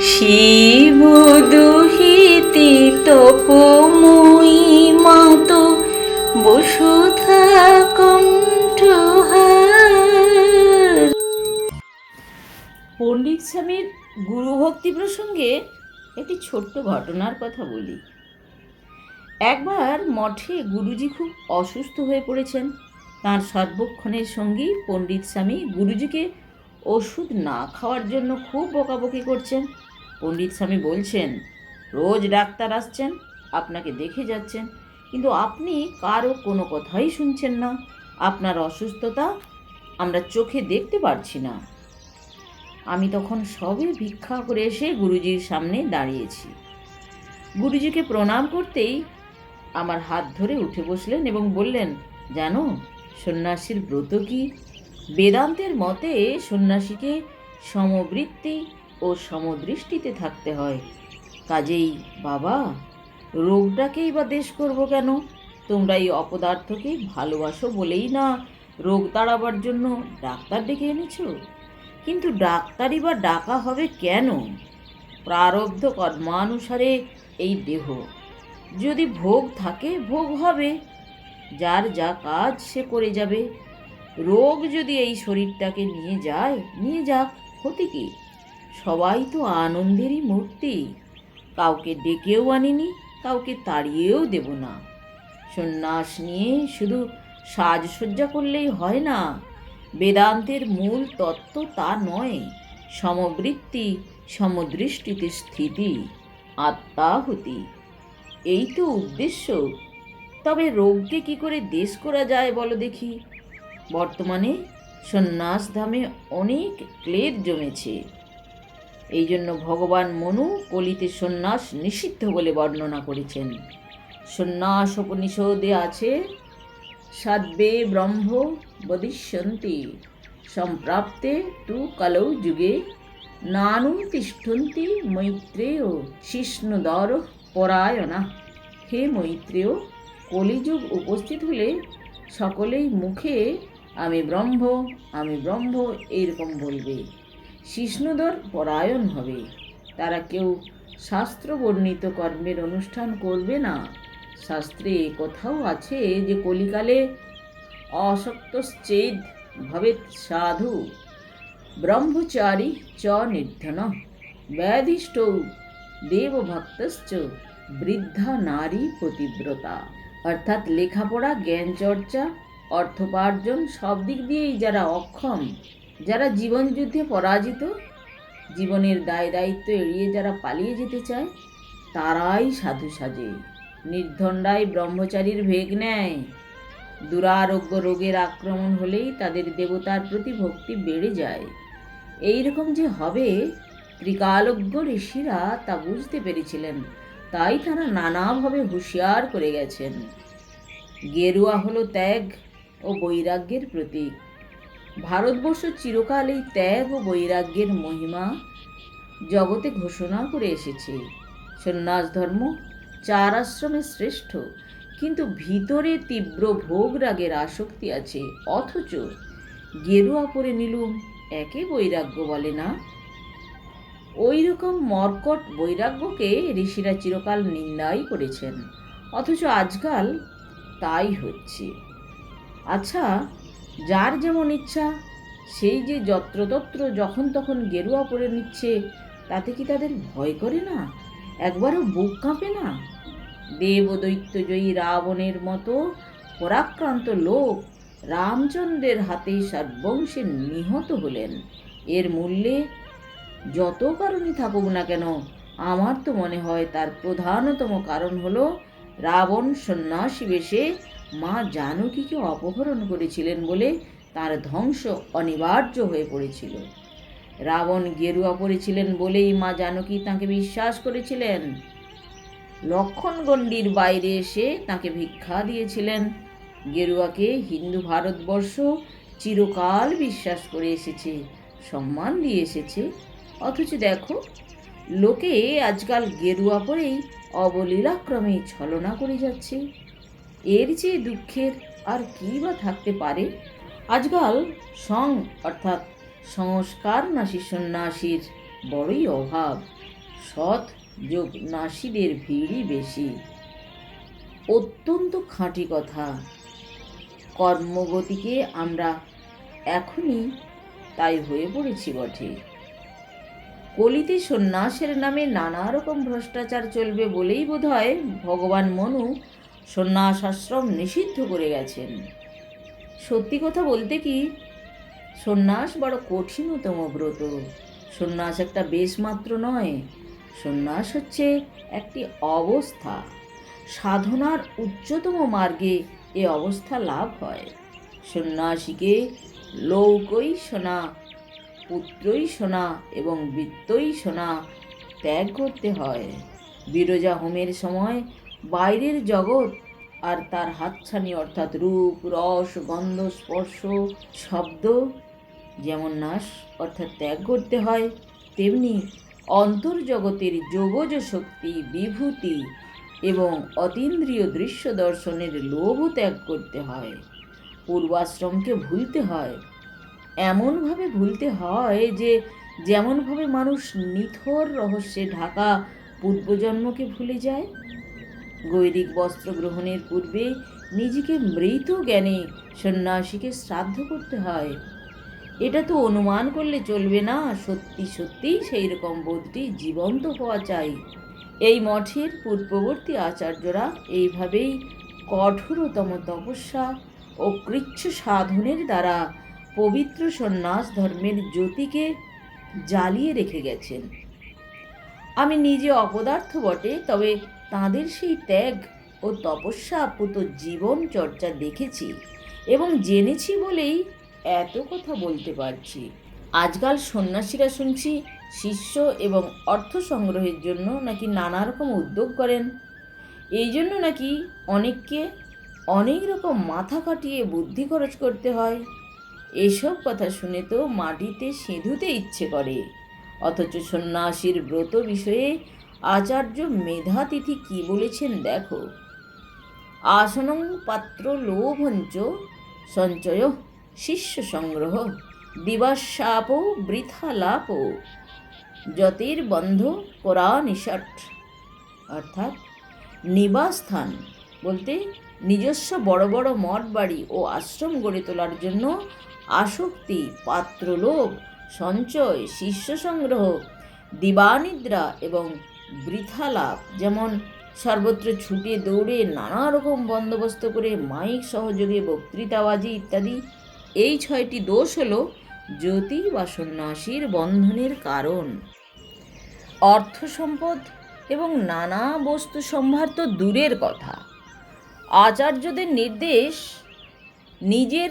শিব দুহিতে তপময়ী মাত, বসুধা কণ্ঠহার পণ্ডিত স্বামীর গুরুভক্তি প্রসঙ্গে একটি ছোট্ট ঘটনার কথা বলি। একবার মঠে গুরুজি খুব অসুস্থ হয়ে পড়েছেন। তার সর্বক্ষণের সঙ্গী পণ্ডিত স্বামী গুরুজিকে ওষুধ না খাওয়ার জন্য খুব বকাবকি করছেন। পণ্ডিত স্বামী বলছেন, রোজ ডাক্তার আসছেন, আপনাকে দেখে যাচ্ছেন, কিন্তু আপনি কারও কোনো কথাই শুনছেন না। আপনার অসুস্থতা আমরা চোখে দেখতে পারছি না। আমি তখন সবে ভিক্ষা করে এসে গুরুজির সামনে দাঁড়িয়েছি। গুরুজিকে প্রণাম করতেই আমার হাত ধরে উঠে বসলেন এবং বললেন, জানো, সন্ন্যাসীর ব্রত কি? বেদান্তের মতে সন্ন্যাসীকে সমবৃত্তি ও সমদৃষ্টিতে থাকতে হয়। কাজেই, বাবা, রোগটাকেই বা দেশ করব কেন? তোমরা এই অপদার্থকে ভালোবাসো বলেই না রোগ তাড়াবার জন্য ডাক্তার ডেকে এনেছ? কিন্তু ডাক্তারই বা ডাকা হবে কেন? প্রারব্ধ কর্মানুসারে এই দেহ। যদি ভোগ থাকে, ভোগ হবে। যার যা কাজ সে করে যাবে। রোগ যদি এই শরীরটাকে নিয়ে যায়, নিয়ে যাক, ক্ষতি কি? সবাই তো আনন্দেরই মূর্তি। কাউকে ডেকেও আনিনি, কাউকে তাড়িয়েও দেব না। সন্ন্যাস নিয়ে শুধু সাজসজ্জা করলেই হয় না। বেদান্তের মূল তত্ত্ব তা নয়, সমবৃত্তি, সমদৃষ্টিতে স্থিতি, আত্মাহুতি। এই তো উদ্দেশ্য। তবে রোগকে কি করে দেশ করা যায় বলো দেখি। বর্তমানে সন্ন্যাস ধামে অনেক ক্লেদ জমেছে। এই জন্য ভগবান মনু কলিতে সন্ন্যাস নিষিদ্ধ বলে বর্ণনা করেছেন। সন্ন্যাস উপনিষদে আছে সাধ্বে ব্রহ্ম বদিষ্যন্তি, সম্প্রাপ্তে তু কালৌ যুগে, নানু তিষ্ঠন্তি মৈত্রেয় শিষ্ণুদর পরায়ণা। হে মৈত্রেয়, কলিযুগ উপস্থিত হলে সকলেই মুখে আমি ব্রহ্ম আমি ব্রহ্ম, এইরকম বলবে। শিষ্ণুদর পরায়ণ হবে। তারা কেউ শাস্ত্র বর্ণিত কর্মের অনুষ্ঠান করবে না। শাস্ত্রে কথাও আছে যে, কলিকালে অসক্তশ্চেদ ভবেৎ সাধু, ব্রহ্মচারী চ নির্ধন, ব্যাধিষ্ঠ দেবভক্তশ্চ বৃদ্ধা নারী প্রতিব্রতা অর্থাৎ লেখাপড়া জ্ঞান চর্চা অর্থোপার্জন সব দিক দিয়েই যারা অক্ষম, যারা জীবনযুদ্ধে পরাজিত, জীবনের দায় দায়িত্ব এড়িয়ে যারা পালিয়ে যেতে চায়, তারাই সাধু সাজে। নির্ধণ্ডায় ব্রহ্মচারীর ভেগ নেয়। দুরারোগ্য রোগের আক্রমণ হলেই তাদের দেবতার প্রতি ভক্তি বেড়ে যায়। এই রকম যে হবে, ত্রিকালজ্ঞ ঋষিরা তা বুঝতে পেরেছিলেন। তাই তারা নানাভাবে হুঁশিয়ার করে গেছেন। গেরুয়া হলো ত্যাগ ও বৈরাগ্যের প্রতীক। ভারতবর্ষ চিরকাল এই ত্যাগ ও বৈরাগ্যের মহিমা জগতে ঘোষণা করে এসেছে। সন্ন্যাস ধর্ম চার আশ্রমে শ্রেষ্ঠ, কিন্তু ভিতরে তীব্র ভোগ রাগের আসক্তি আছে। অথচ গেরুয়া পরে নিলুম, একে বৈরাগ্য বলে না। ওই রকম মর্কট বৈরাগ্যকে ঋষিরা চিরকাল নিন্দাই করেছেন। অথচ আজকাল তাই হচ্ছে। আচ্ছা যার যেমন ইচ্ছা, সেই যে যত্রতত্র যখন তখন গেরুয়া পরে নিচ্ছে, তাতে কি তাদের ভয় করে না? একবারও বুক কাঁপে না? দেব দৈত্যজয়ী রাবণের মতো পরাক্রান্ত লোক রামচন্দ্রের হাতে সর্বংশে নিহত হলেন। এর মূল্যে যত কারণই থাকুক না কেন, আমার তো মনে হয় তার প্রধানতম কারণ হলো রাবণ সন্ন্যাসী বেশে মা জানকীকে অপহরণ করেছিলেন বলে তার ধ্বংস অনিবার্য হয়ে পড়েছিল। রাবণ গেরুয়া পড়েছিলেন বলেই মা জানকী তাকে বিশ্বাস করেছিলেন। লক্ষণগণ্ডির বাইরে এসে তাকে ভিক্ষা দিয়েছিলেন। গেরুয়াকে হিন্দু ভারতবর্ষ চিরকাল বিশ্বাস করে এসেছে, সম্মান দিয়ে এসেছে। অথচ দেখো, লোকে আজকাল গেরুয়া পরেই অবলীলাক্রমে ছলনা করে যাচ্ছে। এর চেয়ে দুঃখের আর কী বা থাকতে পারে? আজকাল সং অর্থাৎ সংস্কার নাসী সন্ন্যাসীর বড়ই অভাব। সৎ যোগ নাসীদের ভিড়ই বেশি। অত্যন্ত খাঁটি কথা। কর্মগতিকে আমরা এখনই তাই হয়ে পড়েছি বটে। কলিতে সন্ন্যাসের নামে নানা রকম ভ্রষ্টাচার চলবে বলেই বোধহয় ভগবান মনু সন্ন্যাস আশ্রম নিষিদ্ধ করে গেছেন। সত্যি কথা বলতে কি, সন্ন্যাস বড় কঠিনতম ব্রত। সন্ন্যাস একটা বেশ মাত্র নয়, সন্ন্যাস হচ্ছে একটি অবস্থা। সাধনার উচ্চতম মার্গে এ অবস্থা লাভ হয়। সন্ন্যাসীকে লৌকই সোনা, পুত্রই সোনা এবং বৃত্তই সোনা ত্যাগ করতে হয়। বিরজা হোমের সময় বাইরের জগৎ আর তার হাতছানি অর্থাৎ রূপ, রস, গন্ধ, স্পর্শ, শব্দ যেমন নাশ অর্থাৎ ত্যাগ করতে হয়, তেমনি অন্তর্জগতের যোগজ শক্তি, বিভূতি এবং অতীন্দ্রিয় দৃশ্য দর্শনের লোভও ত্যাগ করতে হয়। পূর্বাশ্রমকে ভুলতে হয়। এমনভাবে ভুলতে হয় যে যেমনভাবে মানুষ নিথর রহস্যে ঢাকা পূর্বজন্মকে ভুলে যায় গৈরিক বস্ত্র গ্রহণের পূর্বে নিজেকে মৃত জ্ঞানে সন্ন্যাসীকে শ্রাদ্ধ করতে হয়। এটা তো অনুমান করলে চলবে না, সত্যি সত্যি সেই রকম বোধটি জীবন্ত হওয়া চাই। এই মঠের পূর্ববর্তী আচার্যরা এইভাবেই কঠোরতম তপস্যা ও কৃচ্ছ সাধনের দ্বারা পবিত্র সন্ন্যাস ধর্মের জ্যোতিকে জ্বালিয়ে রেখে গেছেন। আমি নিজে অপদার্থ বটে, তবে তাঁদের সেই ত্যাগ ও তপস্যা আপ্লুত জীবন চর্চা দেখেছি এবং জেনেছি বলেই এত কথা বলতে পারছি। আজকাল সন্ন্যাসীরা শুনছি শিষ্য এবং অর্থ সংগ্রহের জন্য নাকি নানা রকম উদ্যোগ করেন। এই জন্য নাকি অনেককে অনেক রকম মাথা কাটিয়ে বুদ্ধি খরচ করতে হয়। এসব কথা শুনে তো মাটিতে সেঁধুতে ইচ্ছে করে। অথচ সন্ন্যাসীর ব্রত বিষয়ে আচার্য মেধাতিথি কি বলেছেন দেখো। আসনং পাত্র লোভঞ্চ সঞ্চয় শিষ্য সংগ্রহ দিবাসাপ বৃথা লাপ যতির্বন্ধ করা নিষট অর্থাৎ নিবাসস্থান বলতে নিজস্ব বড় বড় মঠ বাড়ি ও আশ্রম গড়ে তোলার জন্য আসক্তি, পাত্রলোভ, সঞ্চয়, শিষ্য সংগ্রহ, দিবানিদ্রা এবং বৃথা লাভ। যেমন সর্বত্র ছুটে দৌড়ে নানা রকম বন্দোবস্ত করে মাইক সহযোগে বক্তৃতাবাজি ইত্যাদি। এই ছয়টি দোষ হল জ্যোতি বা সন্ন্যাসীর বন্ধনের কারণ। অর্থ সম্পদ এবং নানা বস্তু সম্ভার তো দূরের কথা। আচার্যদের নির্দেশ, নিজের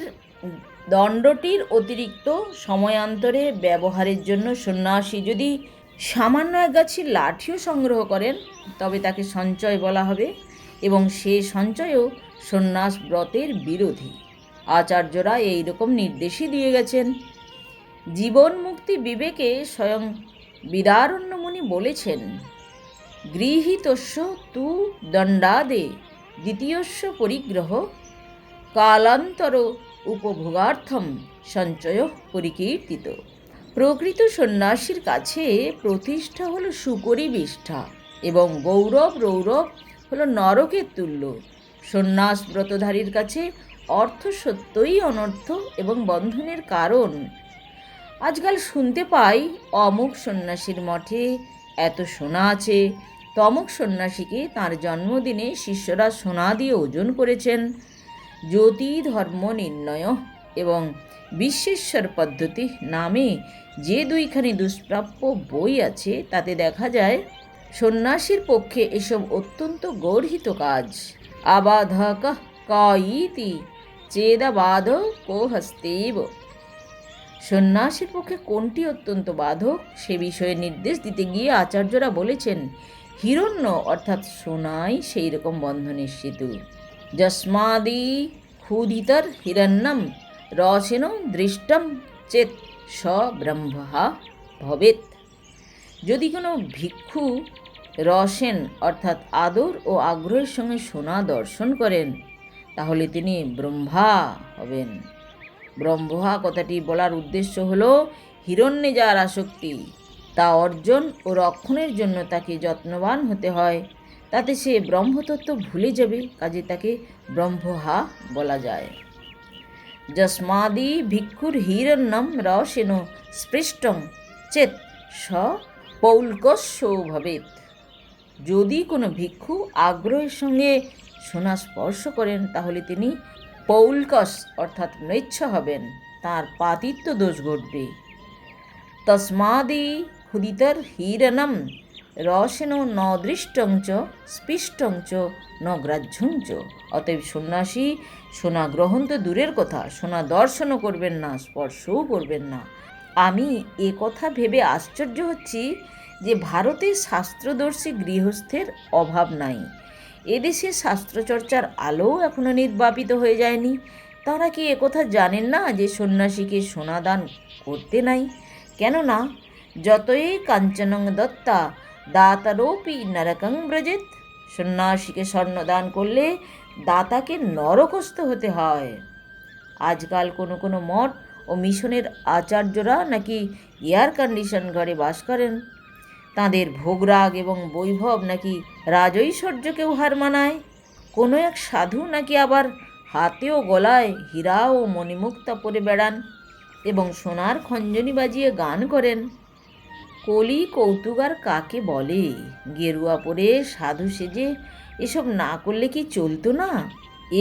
দণ্ডটির অতিরিক্ত সময়ান্তরে ব্যবহারের জন্য সন্ন্যাসী যদি সামান্য এক গাছি লাঠিও সংগ্রহ করেন, তবে তাকে সঞ্চয় বলা হবে এবং সে সঞ্চয়ও সন্ন্যাস ব্রতের বিরোধী। আচার্যরা এই রকম নির্দেশই দিয়ে গেছেন। জীবন মুক্তি বিবেকে স্বয়ং বিদারণ্যমুনি বলেছেন, গৃহীতস্য তু দণ্ডাদে দ্বিতীয়স্য পরিগ্রহ কালান্তর উপভোগার্থম সঞ্চয় পরিকীর্তিত। প্রকৃত সন্ন্যাসীর কাছে প্রতিষ্ঠা হলো সুকরি বিষ্ঠা এবং গৌরব রৌরব হলো নরকের তুল্য। সন্ন্যাস ব্রতধারীর কাছে অর্থ সত্যই অনর্থ এবং বন্ধনের কারণ। আজকাল শুনতে পাই, অমুক সন্ন্যাসীর মঠে এত সোনা আছে, তমুক সন্ন্যাসীকে তার জন্মদিনে শিষ্যরা সোনা দিয়ে ওজন করেছেন। জ্যোতি ধর্ম নির্ণয় এবং বিশ্বেশ্বর পদ্ধতি নামে যে দুইখানি দুষ্প্রাপ্য বই আছে, তাতে দেখা যায়, সন্ন্যাসীর পক্ষে এসব অত্যন্ত গর্হিত কাজ। আবাধক কইতি চেদাবাধ কো হস্তেব সন্ন্যাসীর পক্ষে কোনটি অত্যন্ত বাধক, সে বিষয়ে নির্দেশ দিতে গিয়ে আচার্যরা বলেছেন, হিরণ্য অর্থাৎ সোনাই সেই রকম বন্ধনের সেতু। যস্মাদি ক্ষুধিতর হিরণ্যম রসেন দৃষ্টম চেত স ব্রহ্মা ভবেত যদি কোনো ভিক্ষু রসেন অর্থাৎ আদর ও আগ্রহের সঙ্গে সোনা দর্শন করেন, তাহলে তিনি ব্রহ্মা হবেন। ব্রহ্মহা কথাটি বলার উদ্দেশ্য হল হিরণ্যে যার আসক্তি, তা অর্জন ও রক্ষণের জন্য তাকে যত্নবান হতে হয়। তাতে সে ব্রহ্মতত্ত্ব ভুলে যাবে, কাজে তাকে ব্রহ্মহা বলা যায়। যস্মাদি ভিক্ষুর হিরণ্যম রসেন স্পৃষ্টং চেত স পৌলকস্য ভবেত যদি কোনো ভিক্ষু আগ্রহের সঙ্গে সোনা স্পর্শ করেন, তাহলে তিনি পৌলকস অর্থাৎ মৃচ্ছ হবেন, তার পাতিত্ব দোষ ঘটবে। তস্মাদি ক্ষুদিতর হিরণম রসেন ন দৃষ্টং চ ন গ্রাহ্যং চ। অতএব সন্ন্যাসী, সোনা গ্রহণ তো দূরের কথা, সোনা দর্শনও করবেন না, স্পর্শও করবেন না। আমি এ কথা ভেবে আশ্চর্য হচ্ছি যে ভারতে শাস্ত্রদর্শী গৃহস্থের অভাব নাই। এদেশে শাস্ত্রচর্চার আলোও এখনও নির্বাপিত হয়ে যায়নি। তারা কি একথা জানেন না যে সন্ন্যাসীকে সোনাদান করতে নাই? কেননা, যতই কাঞ্চনং দত্তা দাতারোপি নরকং ব্রজেত। সন্ন্যাসীকে স্বর্ণদান করলে দাতাকে নরকস্থ হতে হয়। আজকাল কোনো কোনো মঠ ও মিশনের আচার্যরা নাকি এয়ার কন্ডিশন ঘরে বাস করেন। তাদের ভোগরাগ এবং বৈভব নাকি রাজৈশ্বর্যকেও হার মানায়। কোনো এক সাধু নাকি আবার হাতে ও গলায় হীরা ও মণিমুক্তা পরে বেড়ান এবং সোনার খঞ্জনি বাজিয়ে গান করেন। কলি কৌতুকার কাকে বলে? গেরুয়া পরে সাধু সেজে এসব না করলে কি চলতো না?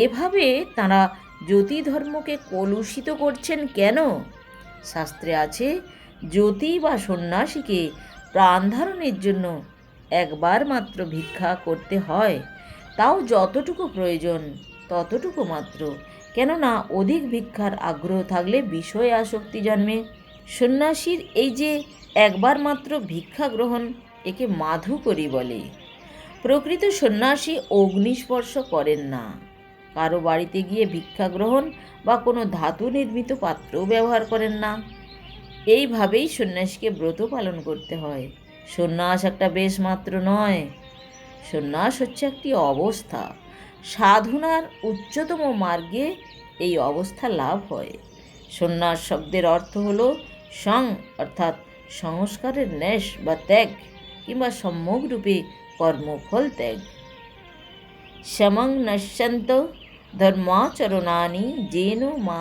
এভাবে তারা জ্যোতি ধর্মকে কলুষিত করছেন কেন? শাস্ত্রে আছে, জ্যোতি বা সন্ন্যাসীকে প্রাণ ধারণের জন্য একবার মাত্র ভিক্ষা করতে হয়, তাও যতটুকু প্রয়োজন ততটুকু মাত্র। কেননা অধিক ভিক্ষার আগ্রহ থাকলে বিষয়ে আসক্তি জন্মে। সন্ন্যাসীর এই যে একবার মাত্র ভিক্ষা গ্রহণ একে মাধুকরী বলে। প্রকৃত সন্ন্যাসী অগ্নিস্পর্শ করেন না। কারও বাড়িতে গিয়ে ভিক্ষা গ্রহণ বা কোনো ধাতু নির্মিত পাত্রও ব্যবহার করেন না। এইভাবেই সন্ন্যাসীকে ব্রত পালন করতে হয়। সন্ন্যাস একটা বেশ মাত্র নয়। সন্ন্যাস হচ্ছে একটি অবস্থা। সাধনার উচ্চতম মার্গে এই অবস্থা লাভ হয়। সন্ন্যাস শব্দের অর্থ হল সং, অর্থাৎ সংস্কারের ন্যাস বা ত্যাগ কিংবা সম্যকরূপে কর্মফল ত্যাগ। সমং নশ্যন্ত ধর্মাচরণানি যেন মা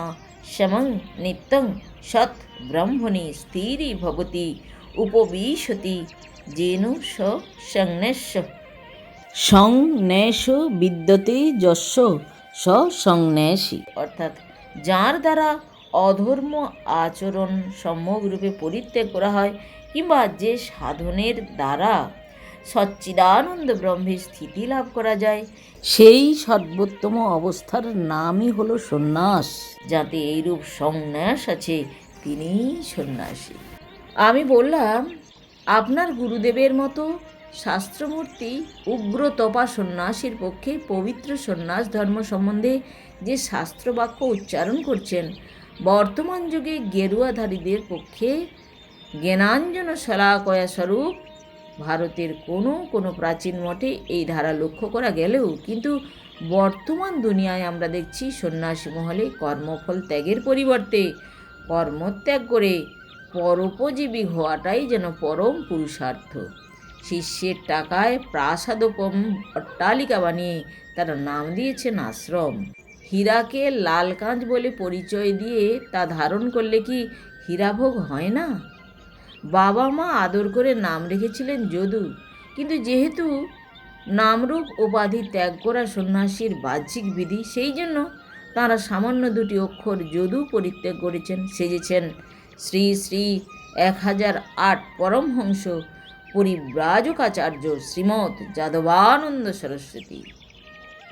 সমং নিত্যং সৎ ব্রহ্মণি স্থিরি ভবতি উপবিশতি যেন স সংন্যাস্য। সংন্যাস বিদ্যতে যস্য স সংন্যাসী। অর্থাৎ যার দ্বারা অধর্ম আচরণ সম্যকরূপে পরিত্যাগ করা হয় কিংবা যে সাধনের দ্বারা সচ্চিদানন্দ ব্রহ্মে স্থিতি লাভ করা যায়, সেই সর্বোত্তম অবস্থার নামই হলো সন্ন্যাস, যাতে এইরূপ সন্ন্যাস আছে তিনিই সন্ন্যাসী। আমি বললাম, আপনার গুরুদেবের মতো শাস্ত্রমূর্তি উগ্র তপা সন্ন্যাসীর পক্ষে পবিত্র সন্ন্যাস ধর্ম সম্বন্ধে যে শাস্ত্রবাক্য উচ্চারণ করছেন বর্তমান যুগে গেরুয়াধারীদের পক্ষে জ্ঞানাঞ্জন শলাকয়া স্বরূপ ভারতের কোনো কোনো প্রাচীন মঠে এই ধারা লক্ষ্য করা গেলেও কিন্তু বর্তমান দুনিয়ায় আমরা দেখছি সন্ন্যাসী মহলে কর্মফল ত্যাগের পরিবর্তে কর্মত্যাগ করে পরোপজীবী হওয়াটাই যেন পরম পুরুষার্থ। শিষ্যের টাকায় প্রাসাদোপম অট্টালিকা বানিয়ে তারা নাম দিয়েছেন আশ্রম। হীরাকে লাল কাঁচ বলে পরিচয় দিয়ে তা ধারণ করলে কি হীরাভোগ হয় না? বাবা মা আদর করে নাম রেখেছিলেন যদু, কিন্তু যেহেতু নামরূপ উপাধি ত্যাগ করা সন্ন্যাসীর বাহ্যিক বিধি, সেই জন্য তাঁরা সামান্য দুটি অক্ষর যদু পরিত্যাগ করেছেন, সেজেছেন শ্রী শ্রী এক হাজার আট পরমহংস পরিব্রাজকাচার্য শ্রীমৎ যাদবানন্দ সরস্বতী।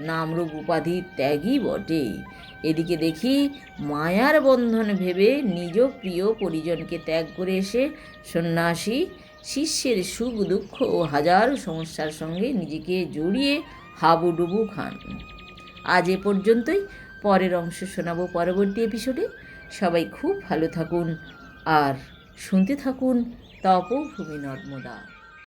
নামরূপ উপাধি ত্যাগই বটে। এদিকে দেখি মায়ার বন্ধন ভেবে নিজ প্রিয় পরিজনকে ত্যাগ করে এসে সন্ন্যাসী, শিষ্যের সুখ, দুঃখ ও হাজার সমস্যার সঙ্গে নিজেকে জড়িয়ে হাবুডুবু খান। আজ এ পর্যন্তই। পরের অংশ শোনাবো পরবর্তী এপিসোডে সবাই খুব ভালো থাকুন আর শুনতে থাকুন তপভূমি নর্মদা।